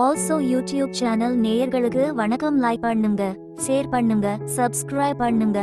Also YouTube channel நேயர்களுக்கு வணக்கம். Like பண்ணுங்க ஷேர் பண்ணுங்க சப்ஸ்கிரைப் பண்ணுங்க.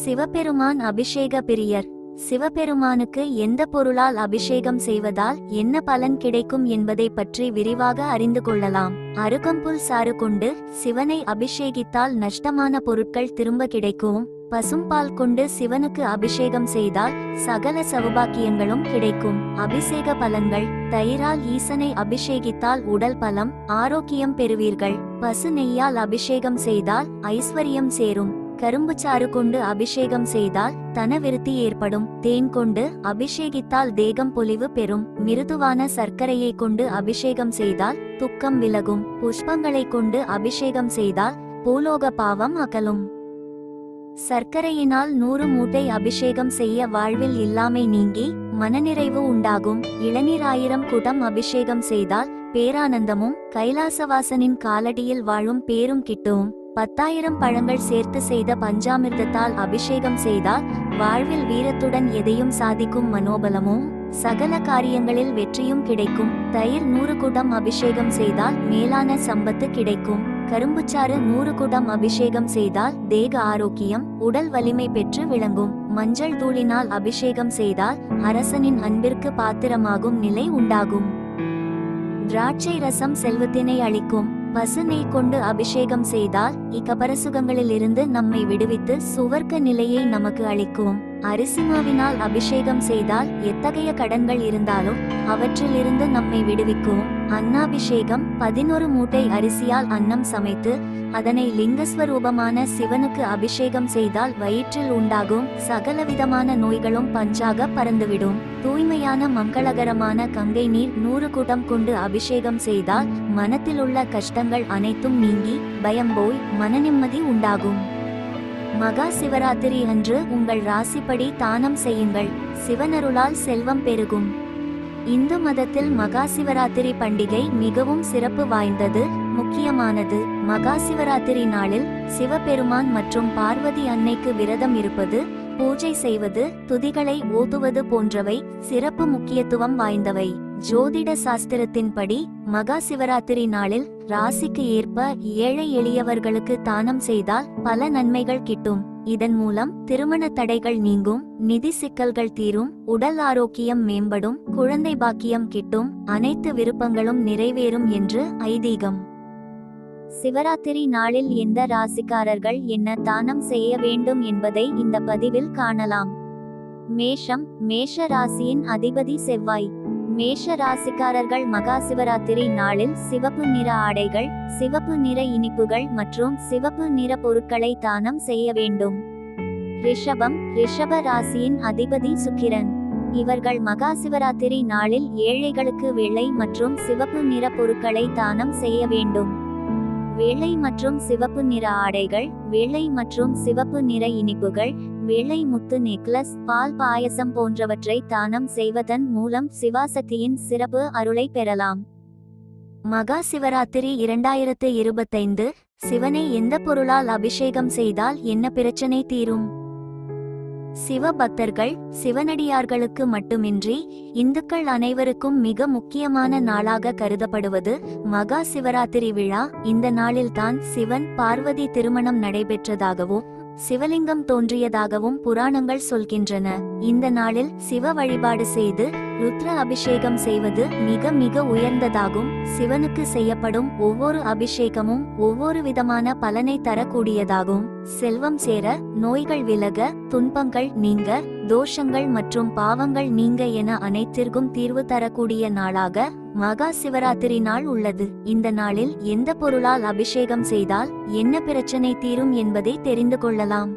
சிவபெருமான் அபிஷேக பிரியர். சிவபெருமானுக்கு எந்த பொருளால் அபிஷேகம் செய்வதால் என்ன பலன் கிடைக்கும் என்பதை பற்றி விரிவாக அறிந்து கொள்ளலாம். அருகம்புல் சாறு கொண்டு சிவனை அபிஷேகித்தால் நஷ்டமான பொருட்கள் திரும்ப கிடைக்கும். பசும்பால் கொண்டு சிவனுக்கு அபிஷேகம் செய்தால் சகல சௌபாக்கியங்களும் கிடைக்கும். அபிஷேக பலன்கள். தயிரால் ஈசனை அபிஷேகித்தால் உடல் பலம் ஆரோக்கியம் பெறுவீர்கள். பசு நெய்யால் அபிஷேகம் செய்தால் ஐஸ்வர்யம் சேரும். கரும்புச்சாறு கொண்டு அபிஷேகம் செய்தால் தனவிருத்தி ஏற்படும். தேன் கொண்டு அபிஷேகித்தால் தேகம் பொலிவு பெறும். மிருதுவான சர்க்கரையை கொண்டு அபிஷேகம் செய்தால் துக்கம் விலகும். புஷ்பங்களை கொண்டு அபிஷேகம் செய்தால் பூலோக பாவம் அகலும். சர்க்கரையினால் நூறு மூட்டை அபிஷேகம் செய்ய வாழ்வில் இல்லாமை நீங்கி மனநிறைவு உண்டாகும். இளநீராயிரம் குடம் அபிஷேகம் செய்தால் பேரானந்தமும் கைலாசவாசனின் காலடியில் வாழும் பேரும் கிட்டும். பத்தாயிரம் பழங்கள் சேர்த்து செய்த பஞ்சாமிர்தத்தால் அபிஷேகம் செய்தால் வாழ்வில் வீரத்துடன் எதையும் சாதிக்கும் மனோபலமும் சகல காரியங்களில் வெற்றியும் கிடைக்கும். தயிர் நூறு குடம் அபிஷேகம் செய்தால் மேலான சம்பத்து கிடைக்கும். கரும்புச்சாறு நூறு குடம் அபிஷேகம் செய்தால் தேக ஆரோக்கியம் உடல் வலிமை பெற்று விளங்கும். மஞ்சள் தூளினால் அபிஷேகம் செய்தால் அரசனின் அன்பிற்கு பாத்திரமாகும் நிலை உண்டாகும். திராட்சை ரசம் செல்வத்தினை அளிக்கும். பசுநீர் கொண்டு அபிஷேகம் செய்தால் இக்கபரசுகங்களிலிருந்து நம்மை விடுவித்து சுவர்க்க நிலையை நமக்கு அளிக்கும். அரிசிமாவினால் அபிஷேகம் செய்தால் எத்தகைய கடன்கள் இருந்தாலும் அவற்றிலிருந்து நம்மை விடுவிக்கும். அன்னாபிஷேகம் பதினொரு மூட்டை அரிசியால் அன்னம் சமைத்து அதனை லிங்கஸ்வரூபமான சிவனுக்கு அபிஷேகம் செய்தால் வயிற்றில் உண்டாகும் சகலவிதமான நோய்களும் பஞ்சாக பறந்துவிடும். தூய்மையான மங்களகரமான கங்கை நீர் நூறு கூட்டம் கொண்டு அபிஷேகம் செய்தால் மனத்திலுள்ள கஷ்டங்கள் அனைத்தும் நீங்கி பயம் போய் மனநிம்மதி உண்டாகும். மகா சிவராத்திரி அன்று உங்கள் ராசிப்படி தானம் செய்யுங்கள். சிவனருளால் செல்வம் பெருகும். இந்து மதத்தில் மகா சிவராத்திரி பண்டிகை மிகவும் சிறப்பு வாய்ந்தது முக்கியமானது. மகா சிவராத்திரி நாளில் சிவபெருமான் மற்றும் பார்வதி அன்னைக்கு விரதம் இருப்பது பூஜை செய்வது துதிகளை ஓதுவது போன்றவை சிறப்பு முக்கியத்துவம் வாய்ந்தவை. ஜோதிட சாஸ்திரத்தின்படி மகா சிவராத்திரி நாளில் ராசிக்கு ஏற்ப ஏழை எளியவர்களுக்கு தானம் செய்தால் பல நன்மைகள் கிட்டும். இதன் மூலம் திருமண தடைகள் நீங்கும் நிதி சிக்கல்கள் தீரும் உடல் ஆரோக்கியம் மேம்படும் குழந்தை பாக்கியம் கிட்டும் அனைத்து விருப்பங்களும் நிறைவேறும் என்று ஐதீகம். சிவராத்திரி நாளில் எந்த ராசிக்காரர்கள் என்ன தானம் செய்ய வேண்டும் என்பதை இந்த பதிவில் காணலாம். மேஷம் மேஷ ராசியின் அதிபதி செவ்வாய். மேஷ ராசிக்காரர்கள் மகா சிவராத்திரி நாளில் சிவப்பு நிற ஆடைகள் சிவப்பு நிற இனிப்புகள் மற்றும் சிவப்பு நிற பொருட்களை தானம் செய்ய வேண்டும். ரிஷபம் ரிஷப ராசியின் அதிபதி சுக்கிரன். இவர்கள் மகா சிவராத்திரி நாளில் ஏழைகளுக்கு வெள்ளை மற்றும் சிவப்பு நிற பொருட்களை தானம் செய்ய வேண்டும். வெள்ளை மற்றும் சிவப்பு நிற ஆடைகள் வெள்ளை மற்றும் சிவப்பு நிற இனிப்புகள் வெள்ளை முத்து நெக்லஸ் பால் பாயசம் போன்றவற்றை தானம் செய்வதன் மூலம் சிவாசக்தியின் சிறப்பு அருளை பெறலாம். மகா சிவராத்திரி இரண்டாயிரத்து இருபத்தைந்து சிவனை எந்த பொருளால் அபிஷேகம் செய்தால் என்ன பிரச்சனை தீரும்? சிவ பக்தர்கள் சிவனடியார்களுக்கு மட்டுமின்றி இந்துக்கள் அனைவருக்கும் மிக முக்கியமான நாளாக கருதப்படுவது மகா சிவராத்திரி விழா. இந்த நாளில்தான் சிவன் பார்வதி திருமணம் நடைபெற்றதாகவும் சிவலிங்கம் தோன்றியதாகவும் புராணங்கள் சொல்கின்றன. இந்த நாளில் சிவ வழிபாடு செய்து ருத்ர அபிஷேகம் செய்வது மிக மிக உயர்ந்ததாகும். சிவனுக்கு செய்யப்படும் ஒவ்வொரு அபிஷேகமும் ஒவ்வொரு விதமான பலனை தரக்கூடியதாகும். செல்வம் சேர நோய்கள் விலக துன்பங்கள் நீங்க தோஷங்கள் மற்றும் பாவங்கள் நீங்க என அனைத்திற்கும் தீர்வு தரக்கூடிய நாளாக மகா சிவராத்திரி நாள் உள்ளது. இந்த நாளில் எந்த பொருளால் அபிஷேகம் செய்தால் என்ன பிரச்சனை தீரும் என்பதை தெரிந்து கொள்ளலாம்.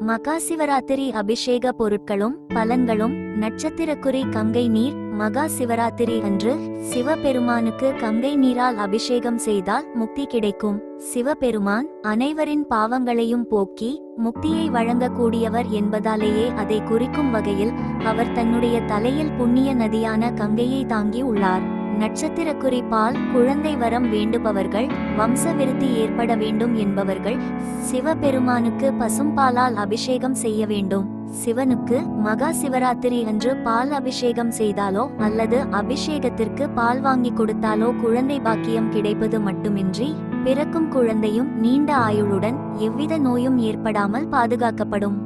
மகா சிவராத்திரி அபிஷேக பொருட்களும் பலன்களும் நட்சத்திரக்குறி கங்கை நீர் மகா சிவராத்திரி அன்று சிவபெருமானுக்கு கங்கை நீரால் அபிஷேகம் செய்தால் முக்தி கிடைக்கும். சிவபெருமான் அனைவரின் பாவங்களையும் போக்கி முக்தியை வழங்கக்கூடியவர் என்பதாலேயே அதை குறிக்கும் வகையில் அவர் தன்னுடைய தலையில் புண்ணிய நதியான கங்கையை தாங்கி உள்ளார். நட்சத்திர குறிப்பால் குழந்தை வரம் வேண்டுபவர்கள் வம்ச விருத்தி ஏற்பட வேண்டும் என்பவர்கள் சிவபெருமானுக்கு பசும்பாலால் அபிஷேகம் செய்ய வேண்டும். சிவனுக்கு மகா சிவராத்திரி அன்று பால் அபிஷேகம் செய்தாலோ அல்லது அபிஷேகத்திற்கு பால் வாங்கி கொடுத்தாலோ குழந்தை பாக்கியம் கிடைப்பது மட்டுமின்றி பிறக்கும் குழந்தையும் நீண்ட ஆயுளுடன் எவ்வித நோயும் ஏற்படாமல் பாதுகாக்கப்படும்.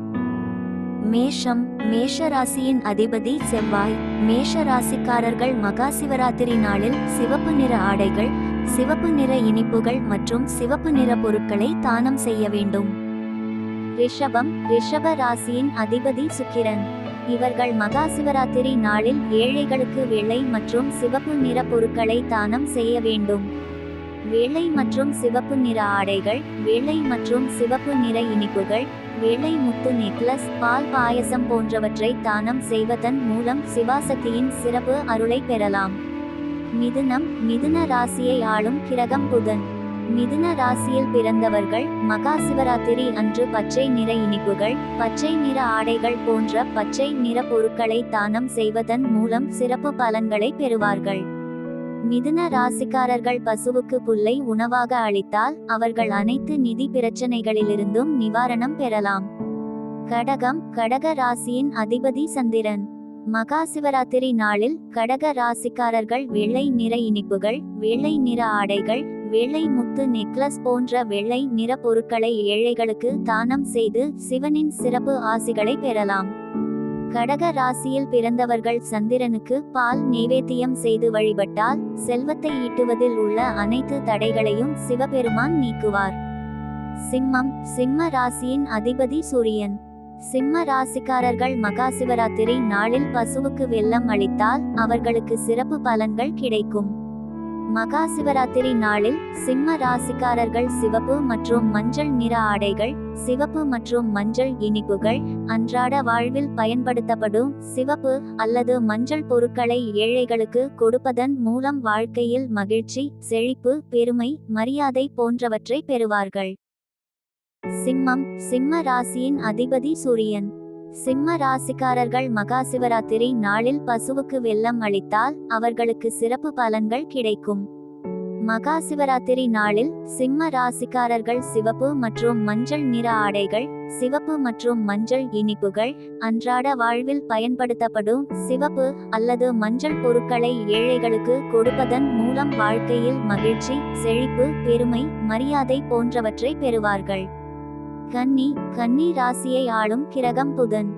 மேஷம் மேஷ ராசியின் அதிபதி செவ்வாய். மேஷ ராசிக்காரர்கள் மகா சிவராத்திரி நாளில் சிவப்பு நிற ஆடைகள் சிவப்பு நிற இனிப்புகள் மற்றும் சிவப்பு நிற பொருட்களை தானம் செய்ய வேண்டும். ரிஷபம் ரிஷப ராசியின் அதிபதி சுக்கிரன். இவர்கள் மகா சிவராத்திரி நாளில் ஏழைகளுக்கு வெள்ளை மற்றும் சிவப்பு நிற பொருட்களை தானம் செய்ய வேண்டும். வெள்ளை மற்றும் சிவப்பு நிற ஆடைகள் வெள்ளை மற்றும் சிவப்பு நிற இனிப்புகள் வெள்ளை முத்து நெக்லஸ் பால் பாயசம் போன்றவற்றை தானம் செய்வதன் மூலம் சிவாசக்தியின் சிறப்பு அருளை பெறலாம். மிதுனம் மிதுன ராசியை ஆளும் கிரகம் புதன். மிதுன ராசியில் பிறந்தவர்கள் மகா சிவராத்திரி அன்று பச்சை நிற இனிப்புகள் பச்சை நிற ஆடைகள் போன்ற பச்சை நிற பொருட்களை தானம் செய்வதன் மூலம் சிறப்பு பலன்களை பெறுவார்கள். மிதுன ராசிக்காரர்கள் பசுவுக்கு புல்லை உணவாக அளித்தால் அவர்கள் அனைத்து நிதி பிரச்சனைகளிலிருந்தும் நிவாரணம் பெறலாம். கடகம் கடக ராசியின் அதிபதி சந்திரன். மகா சிவராத்திரி நாளில் கடக ராசிக்காரர்கள் வெள்ளை நிற இனிப்புகள் வெள்ளை நிற ஆடைகள் வெள்ளை முத்து நெக்லஸ் போன்ற வெள்ளை நிற பொருட்களை ஏழைகளுக்கு தானம் செய்து சிவனின் சிறப்பு ஆசிகளை பெறலாம். கடக ராசியில் பிறந்தவர்கள் சந்திரனுக்கு பால் நைவேத்தியம் செய்து வழிபட்டால் செல்வத்தை ஈட்டுவதில் உள்ள அனைத்து தடைகளையும் சிவபெருமான் நீக்குவார். சிம்மம் சிம்ம ராசியின் அதிபதி சூரியன். சிம்ம ராசிக்காரர்கள் மகா சிவராத்திரி நாளில் பசுவுக்கு வெள்ளம் அளித்தால் அவர்களுக்கு சிறப்பு பலன்கள் கிடைக்கும். மகா சிவராத்திரி நாளில் சிம்ம ராசிக்காரர்கள் சிவப்பு மற்றும் மஞ்சள் நிற ஆடைகள் சிவப்பு மற்றும் மஞ்சள் இனிப்புகள் அன்றாட வாழ்வில் பயன்படுத்தப்படும் சிவப்பு அல்லது மஞ்சள் பொருட்களை ஏழைகளுக்கு கொடுப்பதன் மூலம் வாழ்க்கையில் மகிழ்ச்சி செழிப்பு பெருமை மரியாதை போன்றவற்றை பெறுவார்கள். சிம்மம் சிம்ம ராசியின் அதிபதி சூரியன். சிம்ம ராசிக்காரர்கள் மகா சிவராத்திரி நாளில் பசுவுக்கு வெள்ளம் அளித்தால் அவர்களுக்கு சிறப்பு பலன்கள் கிடைக்கும். மகா சிவராத்திரி நாளில் சிம்ம ராசிக்காரர்கள் சிவப்பு மற்றும் மஞ்சள் நிற ஆடைகள் சிவப்பு மற்றும் மஞ்சள் இனிப்புகள் அன்றாட வாழ்வில் பயன்படுத்தப்படும் சிவப்பு அல்லது மஞ்சள் பொருட்களை ஏழைகளுக்கு கொடுப்பதன் மூலம் வாழ்க்கையில் மகிழ்ச்சி செழிப்பு பெருமை மரியாதை போன்றவற்றை பெறுவார்கள். கன்னி கன்னி ராசியை ஆளும் கிரகம் புதன்.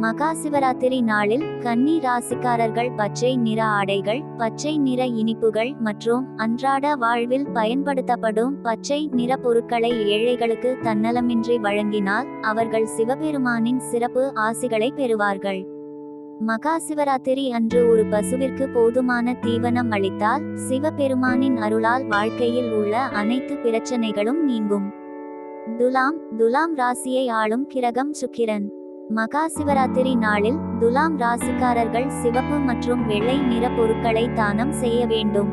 மகா சிவராத்திரி நாளில் கன்னி ராசிக்காரர்கள் பச்சை நிற ஆடைகள் பச்சை நிற இனிப்புகள் மற்றும் அன்றாட வாழ்வில் பயன்படுத்தப்படும் பச்சை நிற பொருட்களை ஏழைகளுக்கு தன்னலமின்றி வழங்கினால் அவர்கள் சிவபெருமானின் சிறப்பு ஆசிகளை பெறுவார்கள். மகா சிவராத்திரி அன்று ஒரு பசுவிற்கு போதுமான தீவனம் அளித்தால் சிவபெருமானின் அருளால் வாழ்க்கையில் உள்ள அனைத்து பிரச்சனைகளும் நீங்கும். துலாம் துலாம் ராசியை ஆளும் கிரகம் சுக்கிரன். மகா சிவராத்திரி நாளில் துலாம் ராசிக்காரர்கள் சிவப்பு மற்றும் வெள்ளை நிற பொருட்களை தானம் செய்ய வேண்டும்.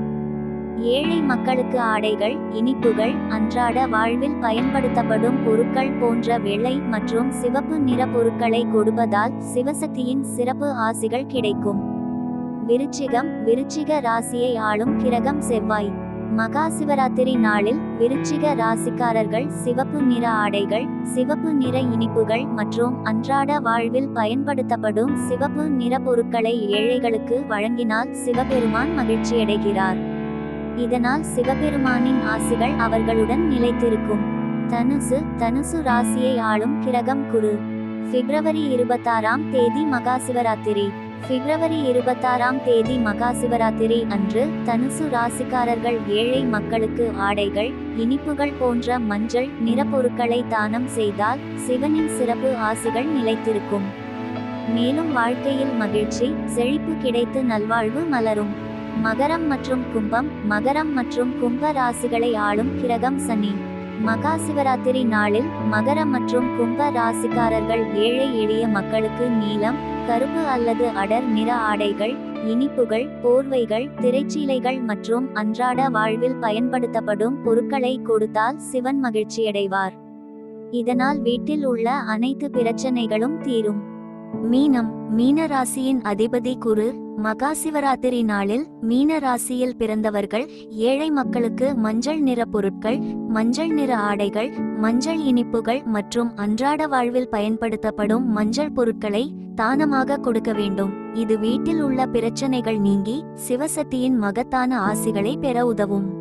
ஏழை மக்களுக்கு ஆடைகள் இனிப்புகள் அன்றாட வாழ்வில் பயன்படுத்தப்படும் பொருட்கள் போன்ற வெள்ளை மற்றும் சிவப்பு நிற பொருட்களை கொடுப்பதால் சிவசக்தியின் சிறப்பு ஆசிகள் கிடைக்கும். விருச்சிகம் விருச்சிக ராசியை ஆளும் கிரகம் செவ்வாய். மகா சிவராத்திரி நாளில் விருச்சிக ராசிக்காரர்கள் சிவப்பு நிற ஆடைகள் சிவப்பு நிற இனிப்புகள் மற்றும் அன்றாட வாழ்வில் பயன்படுத்தப்படும் சிவப்பு நிற பொருட்களை ஏழைகளுக்கு வழங்கினால் சிவபெருமான் மகிழ்ச்சியடைகிறார் இதனால் சிவபெருமானின் ஆசிகள் அவர்களுடன் நிலைத்திருக்கும். தனுசு தனுசு ராசியை ஆளும் கிரகம் குரு. பிப்ரவரி இருபத்தாறாம் தேதி மகா சிவராத்திரி. பிப்ரவரி இருபத்தாறாம் தேதி மகா சிவராத்திரி அன்று தனுசு ராசிக்காரர்கள் ஏழை மக்களுக்கு ஆடைகள் இனிப்புகள் போன்ற மஞ்சள் நிறப்பொருட்களை தானம் செய்தால் சிவனின் சிறப்பு ஆசிகள் நிலைத்திருக்கும். மேலும் வாழ்க்கையில் மகிழ்ச்சி செழிப்பு கிடைத்து நல்வாழ்வு மலரும். மகரம் மற்றும் கும்பம் மகரம் மற்றும் கும்ப ராசிகளை ஆளும் கிரகம் சனி. மகா சிவராத்திரி நாளில் மகர மற்றும் கும்ப ராசிக்காரர்கள் ஏழை எளிய மக்களுக்கு நீலம் கருப்பு அல்லது அடர் நிற ஆடைகள் இனிப்புகள் போர்வைகள் திரைச்சீலைகள் மற்றும் அன்றாட வாழ்வில் பயன்படுத்தப்படும் பொருட்களை கொடுத்தால் சிவன் மகிழ்ச்சியடைவார். இதனால் வீட்டில் உள்ள அனைத்து பிரச்சனைகளும் தீரும். மீனம் மீன ராசியின் அதிபதி குரு மகா சிவராத்திரி நாளில் மீன ராசியில் பிறந்தவர்கள் ஏழை மக்களுக்கு மஞ்சள் நிற பொருட்கள் மஞ்சள் நிற ஆடைகள் மஞ்சள் இனிப்புகள் மற்றும் அன்றாட வாழ்வில் பயன்படுத்தப்படும் மஞ்சள் பொருட்களை தானமாக கொடுக்க வேண்டும். இது வீட்டில் உள்ள பிரச்சனைகள் நீங்கி சிவசக்தியின் மகத்தான ஆசிகளை பெற உதவும்.